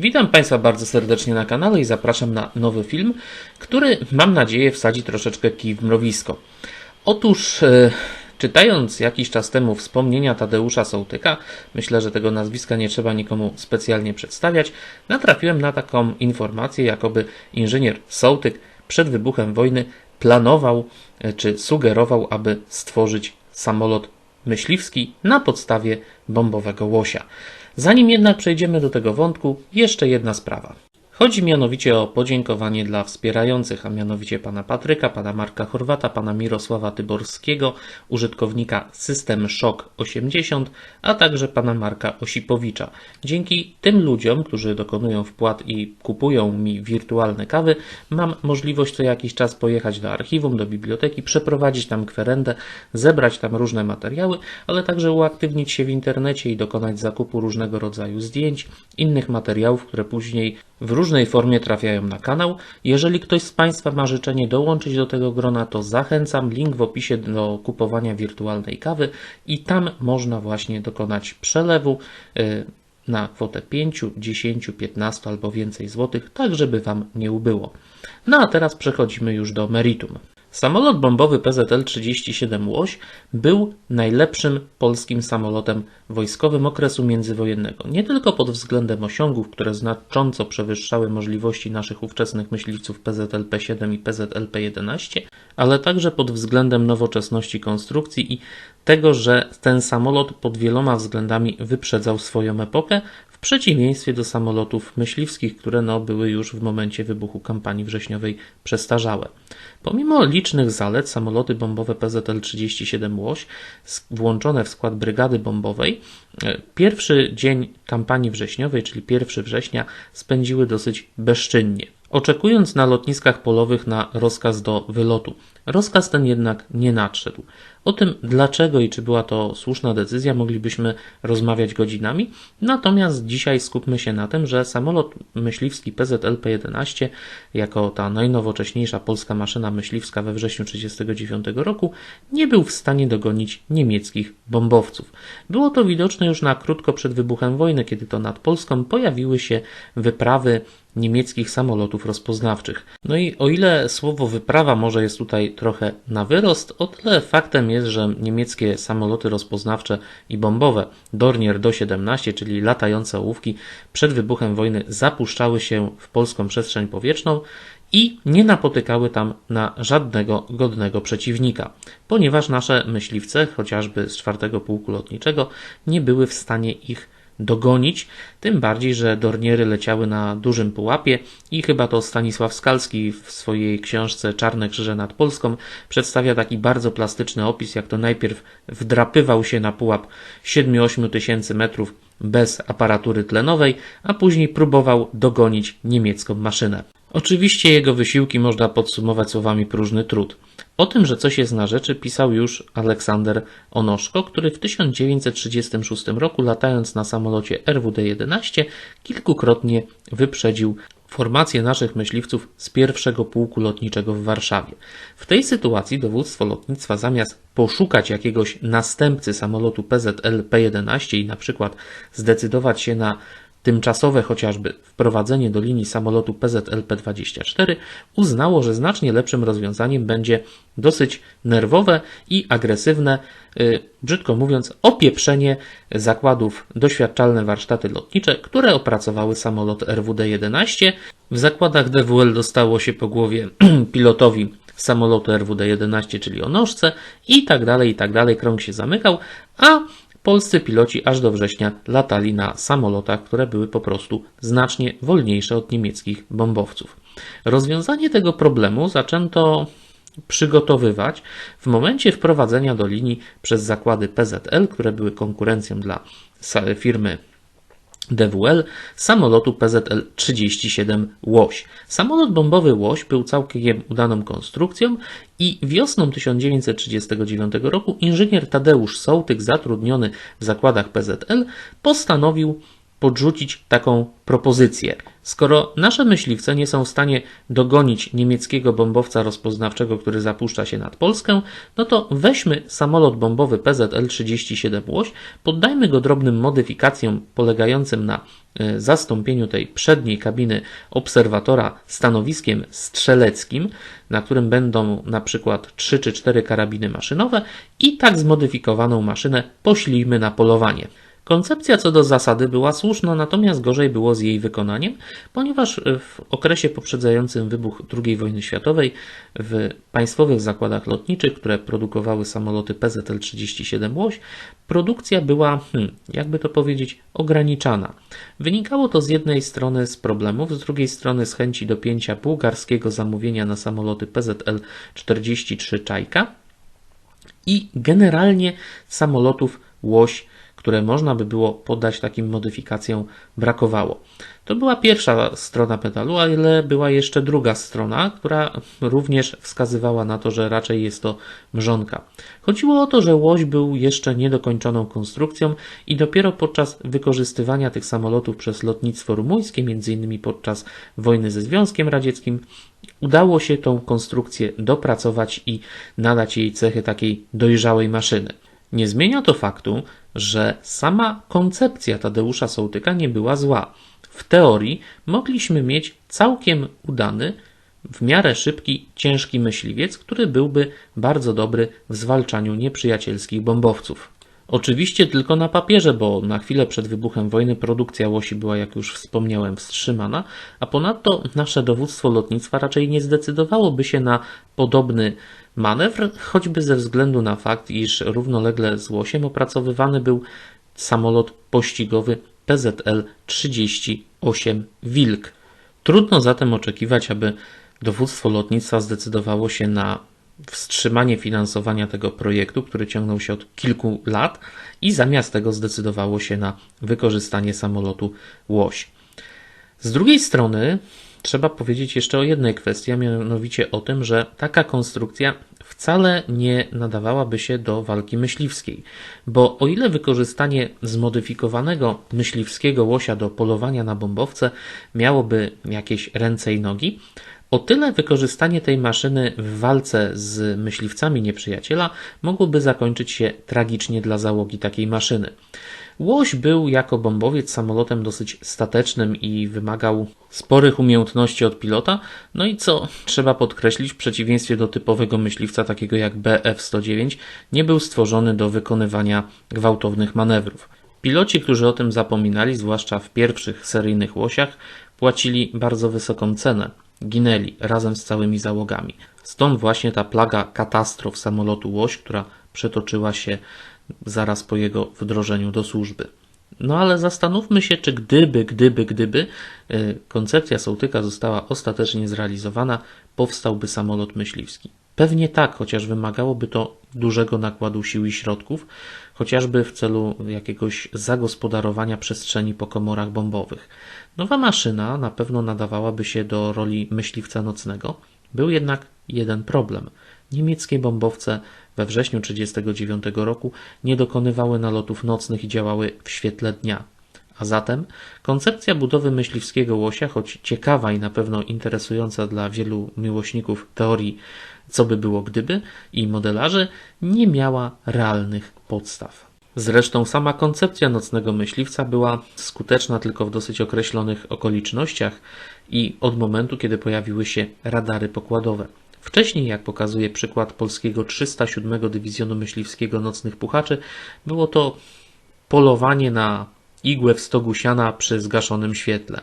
Witam Państwa bardzo serdecznie na kanale i zapraszam na nowy film, który mam nadzieję wsadzi troszeczkę kij w mrowisko. Otóż, e, czytając jakiś czas temu wspomnienia Tadeusza Sołtyka, myślę, że tego nazwiska nie trzeba nikomu specjalnie przedstawiać, natrafiłem na taką informację, jakoby inżynier Sołtyk przed wybuchem wojny planował e, czy sugerował, aby stworzyć samolot myśliwski na podstawie bombowego łosia. Zanim jednak przejdziemy do tego wątku, jeszcze jedna sprawa. Chodzi mianowicie o podziękowanie dla wspierających, a mianowicie pana Patryka, pana Marka Chorwata, pana Mirosława Tyborskiego, użytkownika System Shock 80, a także pana Marka Osipowicza. Dzięki tym ludziom, którzy dokonują wpłat i kupują mi wirtualne kawy, mam możliwość co jakiś czas pojechać do archiwum, do biblioteki, przeprowadzić tam kwerendę, zebrać tam różne materiały, ale także uaktywnić się w internecie i dokonać zakupu różnego rodzaju zdjęć, innych materiałów, które później w różnej formie trafiają na kanał. Jeżeli ktoś z Państwa ma życzenie dołączyć do tego grona, to zachęcam. Link w opisie do kupowania wirtualnej kawy i tam można właśnie dokonać przelewu y, na kwotę 5, 10, 15 albo więcej złotych, tak żeby Wam nie ubyło. No a teraz przechodzimy już do meritum. Samolot bombowy PZL-37 Łoś był najlepszym polskim samolotem wojskowym okresu międzywojennego. Nie tylko pod względem osiągów, które znacząco przewyższały możliwości naszych ówczesnych myśliwców PZL-P7 i PZL-P11, ale także pod względem nowoczesności konstrukcji i tego, że ten samolot pod wieloma względami wyprzedzał swoją epokę, w przeciwieństwie do samolotów myśliwskich, które no, były już w momencie wybuchu kampanii wrześniowej przestarzałe. Pomimo licznych zalet, samoloty bombowe PZL-37 Łoś, włączone w skład brygady bombowej, e, pierwszy dzień kampanii wrześniowej, czyli 1 września, spędziły dosyć bezczynnie oczekując na lotniskach polowych na rozkaz do wylotu. Rozkaz ten jednak nie nadszedł. O tym dlaczego i czy była to słuszna decyzja moglibyśmy rozmawiać godzinami, natomiast dzisiaj skupmy się na tym, że samolot myśliwski PZL-P11 jako ta najnowocześniejsza polska maszyna myśliwska we wrześniu 1939 roku nie był w stanie dogonić niemieckich bombowców. Było to widoczne już na krótko przed wybuchem wojny, kiedy to nad Polską pojawiły się wyprawy niemieckich samolotów rozpoznawczych. No i o ile słowo wyprawa może jest tutaj trochę na wyrost, o tyle faktem jest, że niemieckie samoloty rozpoznawcze i bombowe Dornier Do-17, czyli latające ołówki, przed wybuchem wojny zapuszczały się w polską przestrzeń powietrzną i nie napotykały tam na żadnego godnego przeciwnika, ponieważ nasze myśliwce, chociażby z czwartego pułku lotniczego, nie były w stanie ich dogonić, tym bardziej, że Dorniery leciały na dużym pułapie i chyba to Stanisław Skalski w swojej książce Czarne Krzyże nad Polską przedstawia taki bardzo plastyczny opis, jak to najpierw wdrapywał się na pułap 7-8 tysięcy metrów bez aparatury tlenowej, a później próbował dogonić niemiecką maszynę. Oczywiście jego wysiłki można podsumować słowami próżny trud. O tym, że coś jest na rzeczy, pisał już Aleksander Onoszko, który w 1936 roku, latając na samolocie RWD-11, kilkukrotnie wyprzedził formację naszych myśliwców z pierwszego pułku lotniczego w Warszawie. W tej sytuacji dowództwo lotnictwa zamiast poszukać jakiegoś następcy samolotu PZL P-11 i na przykład zdecydować się na tymczasowe chociażby wprowadzenie do linii samolotu PZL-P24 uznało, że znacznie lepszym rozwiązaniem będzie dosyć nerwowe i agresywne, yy, brzydko mówiąc, opieprzenie zakładów doświadczalne warsztaty lotnicze, które opracowały samolot RWD-11. W zakładach DWL dostało się po głowie pilotowi samolotu RWD-11, czyli o nożce i tak dalej, i tak dalej, krąg się zamykał, a polscy piloci aż do września latali na samolotach, które były po prostu znacznie wolniejsze od niemieckich bombowców. Rozwiązanie tego problemu zaczęto przygotowywać w momencie wprowadzenia do linii przez zakłady PZL, które były konkurencją dla firmy DWL samolotu PZL-37 Łoś. Samolot bombowy Łoś był całkiem udaną konstrukcją i wiosną 1939 roku inżynier Tadeusz Sołtyk, zatrudniony w zakładach PZL, postanowił podrzucić taką propozycję. Skoro nasze myśliwce nie są w stanie dogonić niemieckiego bombowca rozpoznawczego, który zapuszcza się nad Polskę, no to weźmy samolot bombowy PZL-37 Łoś, poddajmy go drobnym modyfikacjom polegającym na e, zastąpieniu tej przedniej kabiny obserwatora stanowiskiem strzeleckim, na którym będą na przykład 3 czy 4 karabiny maszynowe i tak zmodyfikowaną maszynę poślijmy na polowanie. Koncepcja co do zasady była słuszna, natomiast gorzej było z jej wykonaniem, ponieważ w okresie poprzedzającym wybuch II wojny światowej w państwowych zakładach lotniczych, które produkowały samoloty PZL-37 Łoś, produkcja była, hmm, jakby to powiedzieć, ograniczana. Wynikało to z jednej strony z problemów, z drugiej strony z chęci dopięcia bułgarskiego zamówienia na samoloty PZL-43 Czajka i generalnie samolotów Łoś które można by było poddać takim modyfikacjom, brakowało. To była pierwsza strona pedalu, ale była jeszcze druga strona, która również wskazywała na to, że raczej jest to mrzonka. Chodziło o to, że łoś był jeszcze niedokończoną konstrukcją i dopiero podczas wykorzystywania tych samolotów przez lotnictwo rumuńskie, m.in. podczas wojny ze Związkiem Radzieckim, udało się tą konstrukcję dopracować i nadać jej cechy takiej dojrzałej maszyny. Nie zmienia to faktu, że sama koncepcja Tadeusza Sołtyka nie była zła. W teorii mogliśmy mieć całkiem udany, w miarę szybki, ciężki myśliwiec, który byłby bardzo dobry w zwalczaniu nieprzyjacielskich bombowców. Oczywiście tylko na papierze, bo na chwilę przed wybuchem wojny produkcja łosi była, jak już wspomniałem, wstrzymana, a ponadto nasze dowództwo lotnictwa raczej nie zdecydowałoby się na podobny manewr, choćby ze względu na fakt, iż równolegle z łosiem opracowywany był samolot pościgowy PZL-38 Wilk. Trudno zatem oczekiwać, aby dowództwo lotnictwa zdecydowało się na wstrzymanie finansowania tego projektu, który ciągnął się od kilku lat i zamiast tego zdecydowało się na wykorzystanie samolotu Łoś. Z drugiej strony trzeba powiedzieć jeszcze o jednej kwestii, a mianowicie o tym, że taka konstrukcja wcale nie nadawałaby się do walki myśliwskiej, bo o ile wykorzystanie zmodyfikowanego myśliwskiego łosia do polowania na bombowce miałoby jakieś ręce i nogi, o tyle wykorzystanie tej maszyny w walce z myśliwcami nieprzyjaciela mogłoby zakończyć się tragicznie dla załogi takiej maszyny. Łoś był jako bombowiec samolotem dosyć statecznym i wymagał sporych umiejętności od pilota, no i co trzeba podkreślić, w przeciwieństwie do typowego myśliwca takiego jak BF-109, nie był stworzony do wykonywania gwałtownych manewrów. Piloci, którzy o tym zapominali, zwłaszcza w pierwszych seryjnych łosiach, płacili bardzo wysoką cenę. Ginęli razem z całymi załogami. Stąd właśnie ta plaga katastrof samolotu Łoś, która przetoczyła się zaraz po jego wdrożeniu do służby. No ale zastanówmy się, czy gdyby, gdyby, gdyby y, koncepcja Sołtyka została ostatecznie zrealizowana, powstałby samolot myśliwski. Pewnie tak, chociaż wymagałoby to dużego nakładu sił i środków, chociażby w celu jakiegoś zagospodarowania przestrzeni po komorach bombowych. Nowa maszyna na pewno nadawałaby się do roli myśliwca nocnego. Był jednak jeden problem. Niemieckie bombowce we wrześniu 1939 roku nie dokonywały nalotów nocnych i działały w świetle dnia. A zatem koncepcja budowy myśliwskiego łosia, choć ciekawa i na pewno interesująca dla wielu miłośników teorii, co by było gdyby i modelarzy, nie miała realnych podstaw. Zresztą sama koncepcja nocnego myśliwca była skuteczna tylko w dosyć określonych okolicznościach i od momentu, kiedy pojawiły się radary pokładowe. Wcześniej, jak pokazuje przykład polskiego 307 Dywizjonu Myśliwskiego Nocnych Puchaczy, było to polowanie na igłę w stogu siana przy zgaszonym świetle.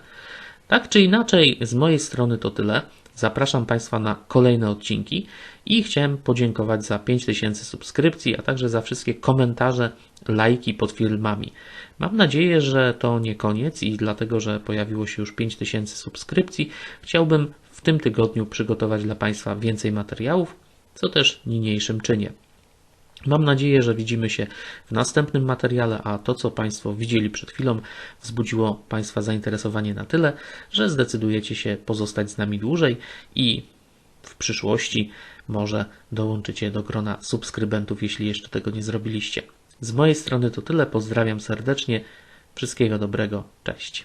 Tak czy inaczej, z mojej strony to tyle. Zapraszam Państwa na kolejne odcinki i chciałem podziękować za 5000 subskrypcji, a także za wszystkie komentarze, lajki pod filmami. Mam nadzieję, że to nie koniec i dlatego, że pojawiło się już 5000 subskrypcji, chciałbym w tym tygodniu przygotować dla Państwa więcej materiałów, co też niniejszym czynię. Mam nadzieję, że widzimy się w następnym materiale, a to, co Państwo widzieli przed chwilą, wzbudziło Państwa zainteresowanie na tyle, że zdecydujecie się pozostać z nami dłużej i w przyszłości może dołączycie do grona subskrybentów, jeśli jeszcze tego nie zrobiliście. Z mojej strony to tyle, pozdrawiam serdecznie, Wszystkiego dobrego, cześć.